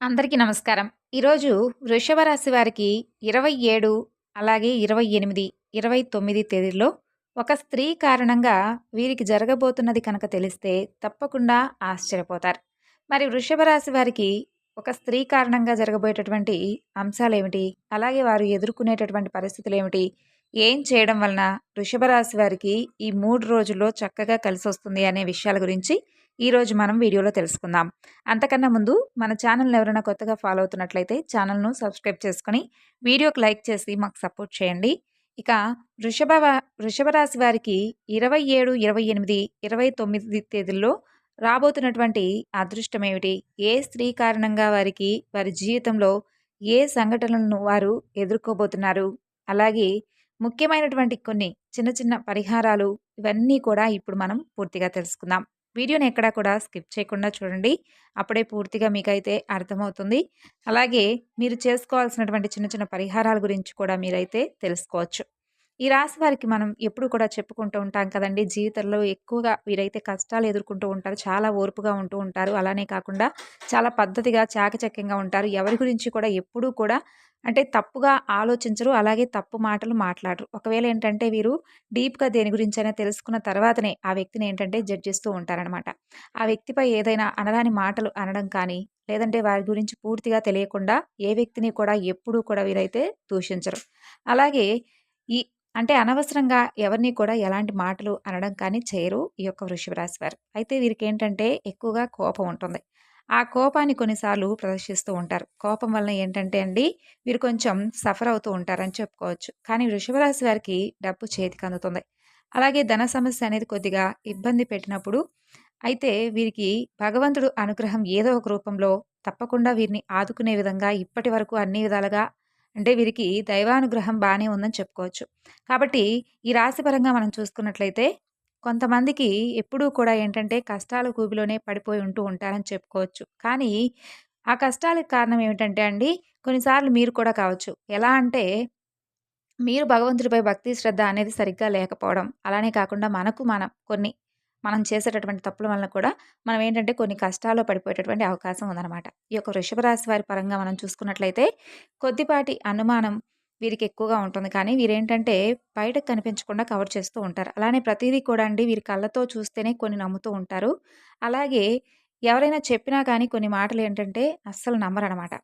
అందరికీ నమస్కారం. ఈరోజు వృషభ రాశి వారికి ఇరవై ఏడు అలాగే ఇరవై ఎనిమిది ఇరవై తొమ్మిది తేదీల్లో ఒక స్త్రీ కారణంగా వీరికి జరగబోతున్నది కనుక తెలిస్తే తప్పకుండా ఆశ్చర్యపోతారు. మరి వృషభ రాశి వారికి ఒక స్త్రీ కారణంగా జరగబోయేటటువంటి అంశాలు ఏమిటి అలాగే వారు ఎదుర్కొనేటటువంటి పరిస్థితులు ఏమిటి ఏం చేయడం వలన వృషభ రాశి వారికి ఈ మూడు రోజుల్లో చక్కగా కలిసి వస్తుంది అనే విషయాల గురించి ఈరోజు మనం వీడియోలో తెలుసుకుందాం. అంతకన్నా ముందు మన ఛానల్ని ఎవరైనా కొత్తగా ఫాలో అవుతున్నట్లయితే ఛానల్ను సబ్స్క్రైబ్ చేసుకొని వీడియోకి లైక్ చేసి మాకు సపోర్ట్ చేయండి. ఇక వృషభ వృషభ రాశి వారికి ఇరవై ఏడు ఇరవై ఎనిమిది ఇరవై తొమ్మిది తేదీల్లో రాబోతున్నటువంటి అదృష్టం ఏమిటి? ఏ స్త్రీ కారణంగా వారికి వారి జీవితంలో ఏ సంఘటనలను వారు ఎదుర్కోబోతున్నారు? అలాగే ముఖ్యమైనటువంటి కొన్ని చిన్న చిన్న పరిహారాలు ఇవన్నీ కూడా ఇప్పుడు మనం పూర్తిగా తెలుసుకుందాం. వీడియోని ఎక్కడా కూడా స్కిప్ చేయకుండా చూడండి. అప్పుడే పూర్తిగా మీకైతే అర్థమవుతుంది. అలాగే మీరు చేసుకోవాల్సినటువంటి చిన్న చిన్న పరిహారాల గురించి కూడా మీరైతే తెలుసుకోవచ్చు. ఈ రాశి వారికి మనం ఎప్పుడు కూడా చెప్పుకుంటూ ఉంటాం కదండి. జీవితంలో ఎక్కువగా వీరైతే కష్టాలు ఎదుర్కొంటూ ఉంటారు చాలా ఓర్పుగా ఉంటూ ఉంటారు. అలానే కాకుండా చాలా పద్ధతిగా చాకచక్యంగా ఉంటారు. ఎవరి గురించి కూడా ఎప్పుడూ కూడా అంటే తప్పుగా ఆలోచించరు అలాగే తప్పు మాటలు మాట్లాడరు. ఒకవేళ ఏంటంటే వీరు డీప్గా దేని గురించైనా తెలుసుకున్న తర్వాతనే ఆ వ్యక్తిని ఏంటంటే జడ్జిస్తూ ఉంటారనమాట ఆ వ్యక్తిపై ఏదైనా అనరాని మాటలు అనడం కానీ లేదంటే వారి గురించి పూర్తిగా తెలియకుండా ఏ వ్యక్తిని కూడా ఎప్పుడూ కూడా వీరైతే దూషించరు. అలాగే ఈ అంటే అనవసరంగా ఎవరిని కూడా ఎలాంటి మాటలు అనడం కానీ చేయరు ఈ యొక్క వృషభ రాశి వారు. అయితే వీరికి ఏంటంటే ఎక్కువగా కోపం ఉంటుంది. ఆ కోపాన్ని కొన్నిసార్లు ప్రదర్శిస్తూ ఉంటారు. కోపం వలన ఏంటంటే అండి వీరు కొంచెం సఫర్ అవుతూ ఉంటారని చెప్పుకోవచ్చు. కానీ వృషభరాశి వారికి డబ్బు చేతికి అందుతుంది. అలాగే ధన సమస్య అనేది కొద్దిగా ఇబ్బంది పెట్టినప్పుడు అయితే వీరికి భగవంతుడు అనుగ్రహం ఏదో ఒక రూపంలో తప్పకుండా వీరిని ఆదుకునే విధంగా ఇప్పటి వరకు అన్ని విధాలుగా అంటే వీరికి దైవానుగ్రహం బాగానే ఉందని చెప్పుకోవచ్చు. కాబట్టి ఈ రాశి పరంగా మనం చూసుకున్నట్లయితే కొంతమందికి ఎప్పుడూ కూడా ఏంటంటే కష్టాల కూబిలోనే పడిపోయి ఉంటూ ఉంటారని చెప్పుకోవచ్చు. కానీ ఆ కష్టాలకు కారణం ఏమిటంటే అండి కొన్నిసార్లు మీరు కూడా కావచ్చు. ఎలా అంటే మీరు భగవంతుడిపై భక్తి శ్రద్ధ అనేది సరిగ్గా లేకపోవడం. అలానే కాకుండా మనకు మనం కొన్ని మనం చేసేటటువంటి తప్పుల వలన కూడా మనం ఏంటంటే కొన్ని కష్టాల్లో పడిపోయేటటువంటి అవకాశం ఉందన్నమాట. ఈ యొక్క వృషభ రాశి వారి పరంగా మనం చూసుకున్నట్లయితే కొద్దిపాటి అనుమానం వీరికి ఎక్కువగా ఉంటుంది. కానీ వీరేంటంటే బయటకు కనిపించకుండా కవర్ చేస్తూ ఉంటారు. అలానే ప్రతిదీ కూడా అండి వీరి కళ్ళతో చూస్తేనే కొన్ని నమ్ముతూ ఉంటారు. అలాగే ఎవరైనా చెప్పినా కానీ కొన్ని మాటలు ఏంటంటే అస్సలు నమ్మరనమాట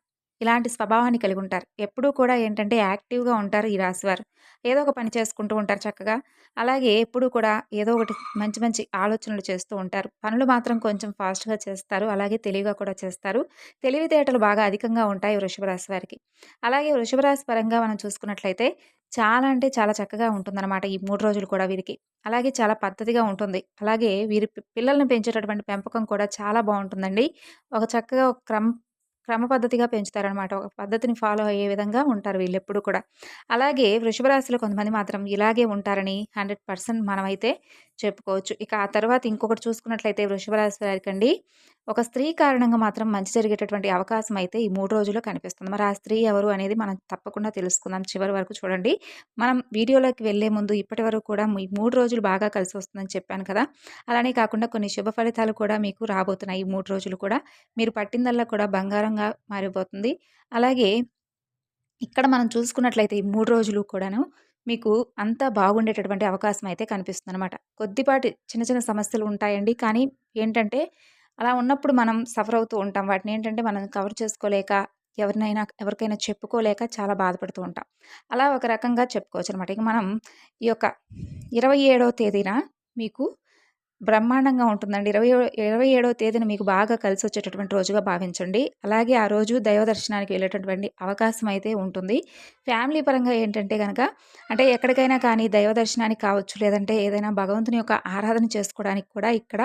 ఇలాంటి స్వభావాన్ని కలిగి ఉంటారు. ఎప్పుడూ కూడా ఏంటంటే యాక్టివ్గా ఉంటారు ఈ రాశివారు. ఏదో ఒక పని చేసుకుంటూ ఉంటారు చక్కగా. అలాగే ఎప్పుడూ కూడా ఏదో ఒకటి మంచి మంచి ఆలోచనలు చేస్తూ ఉంటారు. పనులు మాత్రం కొంచెం ఫాస్ట్గా చేస్తారు. అలాగే తెలివిగా కూడా చేస్తారు. తెలివితేటలు బాగా అధికంగా ఉంటాయి వృషభ రాశి వారికి. అలాగే వృషభ రాశి పరంగా మనం చూసుకున్నట్లయితే చాలా అంటే చాలా చక్కగా ఉంటుందన్నమాట ఈ మూడు రోజులు కూడా వీరికి. అలాగే చాలా పద్ధతిగా ఉంటుంది. అలాగే వీరి పిల్లల్ని పెంచేటటువంటి పెంపకం కూడా చాలా బాగుంటుందండి. ఒక చక్కగా ఒక క్రమ క్రమ పద్ధతిగా పెంచుతారనమాట ఒక పద్ధతిని ఫాలో అయ్యే విధంగా ఉంటారు వీళ్ళెప్పుడు కూడా. అలాగే వృషభ రాశిలో కొంతమంది మాత్రం ఇలాగే ఉంటారని హండ్రెడ్ పర్సెంట్ మనమైతే చెప్పుకోవచ్చు. ఇక ఆ తర్వాత ఇంకొకటి చూసుకున్నట్లయితే వృషభ రాశి వారికి ఒక స్త్రీ కారణంగా మాత్రం మంచి జరిగేటటువంటి అవకాశం అయితే ఈ మూడు రోజుల్లో కనిపిస్తుంది. మరి ఆ స్త్రీ ఎవరు అనేది మనం తప్పకుండా తెలుసుకుందాం చివరి వరకు చూడండి. మనం వీడియోలోకి వెళ్ళే ముందు ఇప్పటి వరకు కూడా ఈ మూడు రోజులు బాగా కలిసి వస్తుందని చెప్పాను కదా. అలానే కాకుండా కొన్ని శుభ ఫలితాలు కూడా మీకు రాబోతున్నాయి ఈ మూడు రోజులు కూడా. మీరు పట్టిందల్లా కూడా బంగారంగా మారిపోతుంది. అలాగే ఇక్కడ మనం చూసుకున్నట్లయితే ఈ మూడు రోజులు కూడాను మీకు అంతా బాగుండేటటువంటి అవకాశం అయితే కనిపిస్తుంది అనమాట కొద్దిపాటి చిన్న చిన్న సమస్యలు ఉంటాయండి. కానీ ఏంటంటే అలా ఉన్నప్పుడు మనం సఫర్ అవుతూ ఉంటాం. వాటిని ఏంటంటే మనం కవర్ చేసుకోలేక ఎవరినైనా ఎవరికైనా చెప్పుకోలేక చాలా బాధపడుతూ ఉంటాం. అలా ఒక రకంగా చెప్పుకోవచ్చు అనమాట ఇక మనం ఈ యొక్క ఇరవై ఏడవ తేదీన మీకు బ్రహ్మాండంగా ఉంటుందండి. ఇరవై ఇరవై ఏడవ తేదీన మీకు బాగా కలిసి వచ్చేటటువంటి రోజుగా భావించండి. అలాగే ఆ రోజు దైవ దర్శనానికి వెళ్ళేటటువంటి అవకాశం అయితే ఉంటుంది. ఫ్యామిలీ పరంగా ఏంటంటే కనుక అంటే ఎక్కడికైనా కానీ దైవ దర్శనానికి కావచ్చు లేదంటే ఏదైనా భగవంతుని యొక్క ఆరాధన చేసుకోవడానికి కూడా ఇక్కడ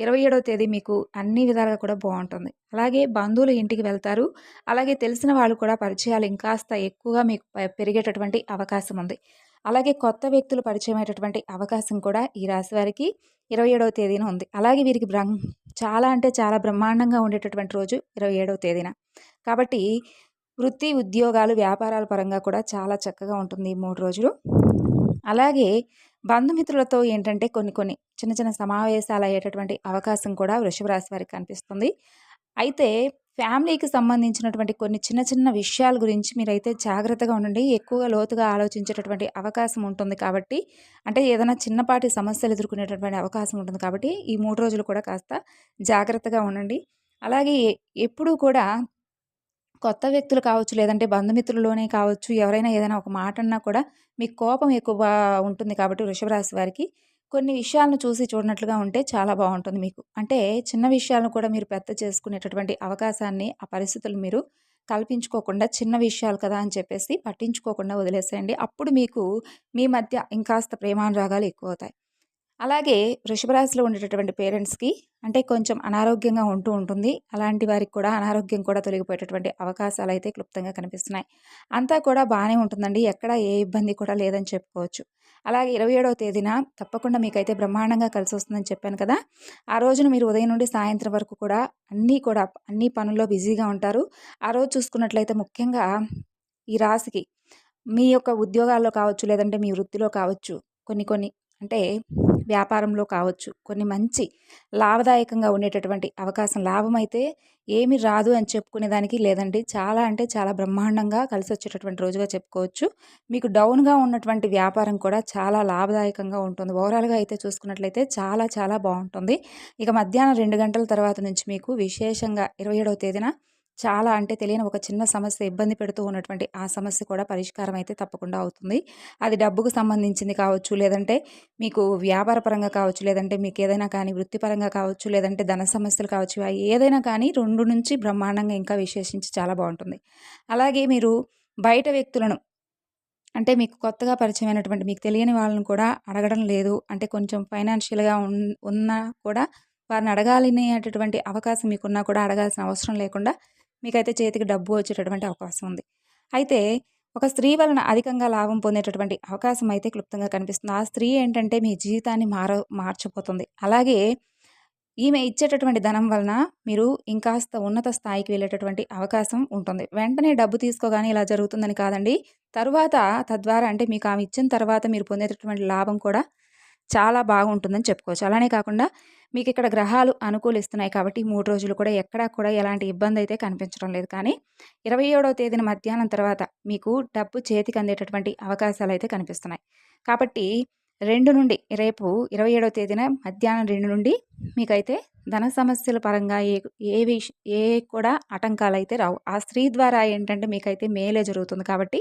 ఇరవై ఏడవ తేదీ మీకు అన్ని విధాలుగా కూడా బాగుంటుంది. అలాగే బంధువులు ఇంటికి వెళ్తారు. అలాగే తెలిసిన వాళ్ళు కూడా పరిచయాలు ఇంకాస్త ఎక్కువగా మీకు పెరిగేటటువంటి అవకాశం ఉంది. అలాగే కొత్త వ్యక్తులు పరిచయమయ్యేటటువంటి అవకాశం కూడా ఈ రాశి వారికి ఇరవై ఏడవ తేదీన ఉంది. అలాగే వీరికి బ్రహ్మ చాలా అంటే చాలా బ్రహ్మాండంగా ఉండేటటువంటి రోజు ఇరవై ఏడవ తేదీన. కాబట్టి వృత్తి ఉద్యోగాలు వ్యాపారాల పరంగా కూడా చాలా చక్కగా ఉంటుంది ఈ మూడు రోజులు. అలాగే బంధుమిత్రులతో ఏంటంటే కొన్ని కొన్ని చిన్న చిన్న సమావేశాలు అయ్యేటటువంటి అవకాశం కూడా వృషభ రాశి వారికి కనిపిస్తుంది. అయితే ఫ్యామిలీకి సంబంధించినటువంటి కొన్ని చిన్న చిన్న విషయాల గురించి మీరైతే జాగ్రత్తగా ఉండండి. ఎక్కువగా లోతుగా ఆలోచించేటటువంటి అవకాశం ఉంటుంది కాబట్టి అంటే ఏదైనా చిన్నపాటి సమస్యలు ఎదుర్కొనేటటువంటి అవకాశం ఉంటుంది కాబట్టి ఈ మూడు రోజులు కూడా కాస్త జాగ్రత్తగా ఉండండి. అలాగే ఎప్పుడూ కూడా కొత్త వ్యక్తులు కావచ్చు లేదంటే బంధుమిత్రుల్లోనే కావచ్చు ఎవరైనా ఏదైనా ఒక మాట అన్నా కూడా మీకు కోపం ఎక్కువ ఉంటుంది కాబట్టి వృషభరాశి వారికి కొన్ని విషయాలను చూసి చూడనట్లుగా ఉంటే చాలా బాగుంటుంది మీకు. అంటే చిన్న విషయాలను కూడా మీరు పెద్ద చేసుకునేటటువంటి అవకాశాన్ని ఆ పరిస్థితులు మీరు కల్పించుకోకుండా చిన్న విషయాలు కదా అని చెప్పేసి పట్టించుకోకుండా వదిలేసేయండి. అప్పుడు మీకు మీ మధ్య ఇంకాస్త ప్రేమానురాగాలు ఎక్కువ అవుతాయి అలాగే వృషభరాశిలో ఉండేటటువంటి పేరెంట్స్కి అంటే కొంచెం అనారోగ్యంగా ఉంటూ ఉంటుంది. అలాంటి వారికి కూడా అనారోగ్యం కూడా తొలగిపోయేటటువంటి అవకాశాలు అయితే క్లుప్తంగా కనిపిస్తున్నాయి. అంతా కూడా బాగానే ఉంటుందండి. ఎక్కడ ఏ ఇబ్బంది కూడా లేదని చెప్పుకోవచ్చు. అలాగే ఇరవై ఏడవ తేదీన తప్పకుండా మీకైతే బ్రహ్మాండంగా కలిసి వస్తుందని చెప్పాను కదా! ఆ రోజున మీరు ఉదయం నుండి సాయంత్రం వరకు కూడా అన్నీ కూడా అన్ని పనుల్లో బిజీగా ఉంటారు. ఆ రోజు చూసుకున్నట్లయితే ముఖ్యంగా ఈ రాశికి మీ యొక్క ఉద్యోగాల్లో కావచ్చు లేదంటే మీ వృత్తిలో కావచ్చు కొన్ని కొన్ని అంటే వ్యాపారంలో కావచ్చు కొన్ని మంచి లాభదాయకంగా ఉండేటటువంటి అవకాశం లాభం అయితే ఏమి రాదు అని చెప్పుకునే దానికి లేదండి. చాలా అంటే చాలా బ్రహ్మాండంగా కలిసి వచ్చేటటువంటి రోజుగా చెప్పుకోవచ్చు. మీకు డౌన్గా ఉన్నటువంటి వ్యాపారం కూడా చాలా లాభదాయకంగా ఉంటుంది. ఓవరాల్గా అయితే చూసుకున్నట్లయితే చాలా చాలా బాగుంటుంది. ఇక మధ్యాహ్నం రెండు గంటల తర్వాత నుంచి మీకు విశేషంగా ఇరవై ఏడవ తేదీన చాలా అంటే తెలియని ఒక చిన్న సమస్య ఇబ్బంది పెడుతూ ఉన్నటువంటి ఆ సమస్య కూడా పరిష్కారం అయితే తప్పకుండా అవుతుంది. అది డబ్బుకు సంబంధించింది కావచ్చు లేదంటే మీకు వ్యాపార పరంగా కావచ్చు లేదంటే మీకు ఏదైనా కానీ వృత్తిపరంగా కావచ్చు లేదంటే ధన సమస్యలు కావచ్చు ఏదైనా కానీ రెండు నుంచి బ్రహ్మాండంగా ఇంకా విశేషించి చాలా బాగుంటుంది. అలాగే మీరు బయట వ్యక్తులను అంటే మీకు కొత్తగా పరిచయమైనటువంటి మీకు తెలియని వాళ్ళని కూడా అడగడం లేదు అంటే కొంచెం ఫైనాన్షియల్గా ఉన్నా కూడా వారిని అడగాలనేటటువంటి అవకాశం మీకున్నా కూడా అడగాల్సిన అవసరం లేకుండా మీకైతే చేతికి డబ్బు వచ్చేటటువంటి అవకాశం ఉంది. అయితే ఒక స్త్రీ వలన అధికంగా లాభం పొందేటటువంటి అవకాశం అయితే క్లుప్తంగా కనిపిస్తుంది. ఆ స్త్రీ ఏంటంటే మీ జీవితాన్ని మార మార్చిపోతుంది. అలాగే ఈమె ఇచ్చేటటువంటి ధనం వలన మీరు ఇంకాస్త ఉన్నత స్థాయికి వెళ్ళేటటువంటి అవకాశం ఉంటుంది. వెంటనే డబ్బు తీసుకోగానే ఇలా జరుగుతుందని కాదండి. తరువాత తద్వారా అంటే మీకు ఆమె ఇచ్చిన తర్వాత మీరు పొందేటటువంటి లాభం కూడా చాలా బాగుంటుందని చెప్పుకోవచ్చు. అలానే కాకుండా మీకు ఇక్కడ గ్రహాలు అనుకూలిస్తున్నాయి కాబట్టి మూడు రోజులు కూడా ఎక్కడా కూడా ఎలాంటి ఇబ్బంది అయితే కనిపించడం లేదు. కానీ ఇరవై ఏడవ తేదీన మధ్యాహ్నం తర్వాత మీకు డబ్బు చేతికి అందేటటువంటి అవకాశాలు అయితే కనిపిస్తున్నాయి. కాబట్టి రెండు నుండి రేపు ఇరవై ఏడవ తేదీన మధ్యాహ్నం రెండు నుండి మీకైతే ధన సమస్యల పరంగా ఏ ఏ విష ఏ కూడా ఆటంకాలు అయితే రావు. ఆ స్త్రీ ద్వారా ఏంటంటే మీకైతే మేలే జరుగుతుంది కాబట్టి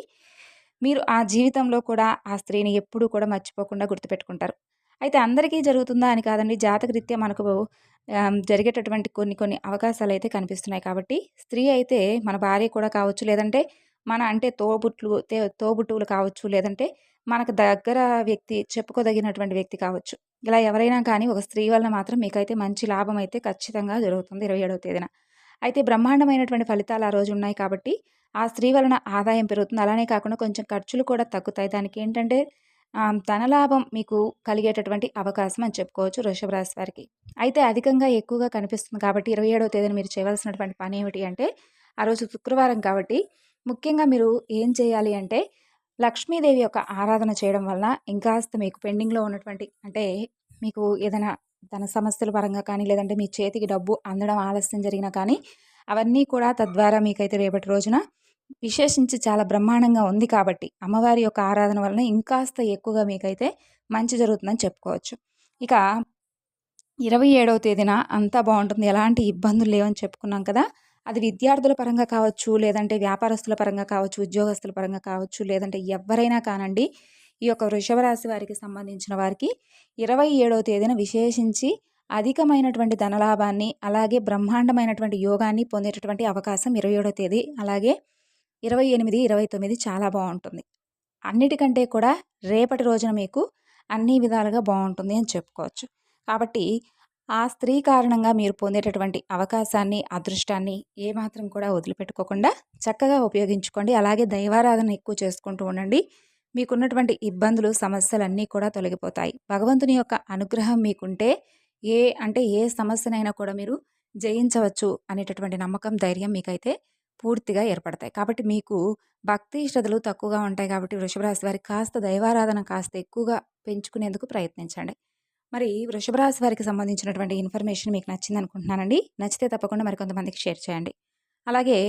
మీరు ఆ జీవితంలో కూడా ఆ స్త్రీని ఎప్పుడూ కూడా మర్చిపోకుండా గుర్తుపెట్టుకుంటారు. అయితే అందరికీ జరుగుతుందా అని కాదండి. జాతకరీత్యా మనకు జరిగేటటువంటి కొన్ని కొన్ని అవకాశాలు అయితే కనిపిస్తున్నాయి కాబట్టి స్త్రీ అయితే మన భార్య కూడా కావచ్చు లేదంటే మన అంటే తోబుట్లు తోబుట్టువులు కావచ్చు లేదంటే మనకు దగ్గర వ్యక్తి చెప్పుకోదగినటువంటి వ్యక్తి కావచ్చు. ఇలా ఎవరైనా కానీ ఒక స్త్రీ వలన మాత్రం మీకైతే మంచి లాభం అయితే ఖచ్చితంగా జరుగుతుంది ఇరవై ఏడవ తేదీన. అయితే బ్రహ్మాండమైనటువంటి ఫలితాలు ఆ రోజు ఉన్నాయి కాబట్టి ఆ స్త్రీ వలన ఆదాయం పెరుగుతుంది. అలానే కాకుండా కొంచెం ఖర్చులు కూడా తగ్గుతాయి. దానికి ఏంటంటే ధనలాభం మీకు కలిగేటటువంటి అవకాశం అని చెప్పుకోవచ్చు వృషభ రాశి వారికి. అయితే అధికంగా ఎక్కువగా కనిపిస్తుంది కాబట్టి ఇరవై ఏడవ తేదీన మీరు చేయవలసినటువంటి పని ఏమిటి అంటే ఆ రోజు శుక్రవారం కాబట్టి ముఖ్యంగా మీరు ఏం చేయాలి అంటే లక్ష్మీదేవి యొక్క ఆరాధన చేయడం వలన ఇంకాస్త మీకు పెండింగ్లో ఉన్నటువంటి అంటే మీకు ఏదైనా ధన సమస్యల పరంగా కానీ లేదంటే మీ చేతికి డబ్బు అందడం ఆలస్యం జరిగినా కానీ అవన్నీ కూడా తద్వారా మీకైతే రేపటి రోజున విశేషించి చాలా బ్రహ్మాండంగా ఉంది కాబట్టి అమ్మవారి యొక్క ఆరాధన వలన ఇంకాస్త ఎక్కువగా మీకైతే మంచి జరుగుతుందని చెప్పుకోవచ్చు. ఇక ఇరవై ఏడవ తేదీన అంతా బాగుంటుంది. ఎలాంటి ఇబ్బందులు లేవని చెప్పుకున్నాం కదా. అది విద్యార్థుల పరంగా కావచ్చు లేదంటే వ్యాపారస్తుల పరంగా కావచ్చు ఉద్యోగస్తుల పరంగా కావచ్చు లేదంటే ఎవరైనా కానండి ఈ యొక్క వృషభరాశి వారికి సంబంధించిన వారికి ఇరవై ఏడవ తేదీన విశేషించి అధికమైనటువంటి ధనలాభాన్ని అలాగే బ్రహ్మాండమైనటువంటి యోగాన్ని పొందేటటువంటి అవకాశం ఇరవై ఏడవ తేదీ అలాగే ఇరవై ఎనిమిది ఇరవై తొమ్మిది చాలా బాగుంటుంది. అన్నిటికంటే కూడా రేపటి రోజున మీకు అన్ని విధాలుగా బాగుంటుంది అని చెప్పుకోవచ్చు. కాబట్టి ఆ స్త్రీ కారణంగా మీరు పొందేటటువంటి అవకాశాన్ని అదృష్టాన్ని ఏమాత్రం కూడా వదిలిపెట్టుకోకుండా చక్కగా ఉపయోగించుకోండి. అలాగే దైవారాధన ఎక్కువ చేసుకుంటూ ఉండండి. మీకున్నటువంటి ఇబ్బందులు సమస్యలన్నీ కూడా తొలగిపోతాయి. భగవంతుని యొక్క అనుగ్రహం మీకుంటే ఏ అంటే ఏ సమస్యనైనా కూడా మీరు జయించవచ్చు అనేటటువంటి నమ్మకం ధైర్యం మీకైతే పూర్తిగా ఏర్పడతాయి. కాబట్టి మీకు భక్తి శ్రద్ధలు తక్కువగా ఉంటాయి కాబట్టి వృషభరాశి వారికి కాస్త దైవారాధన కాస్త ఎక్కువగా పెంచుకునేందుకు ప్రయత్నించండి. మరి వృషభరాశి వారికి సంబంధించినటువంటి ఇన్ఫర్మేషన్ మీకు నచ్చింది అనుకుంటున్నానండి. నచ్చితే తప్పకుండా మరికొంతమందికి షేర్ చేయండి. అలాగే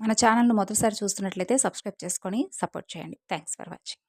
మన ఛానల్ను మొదటిసారి చూస్తున్నట్లయితే సబ్స్క్రైబ్ చేసుకొని సపోర్ట్ చేయండి. Thanks for watching.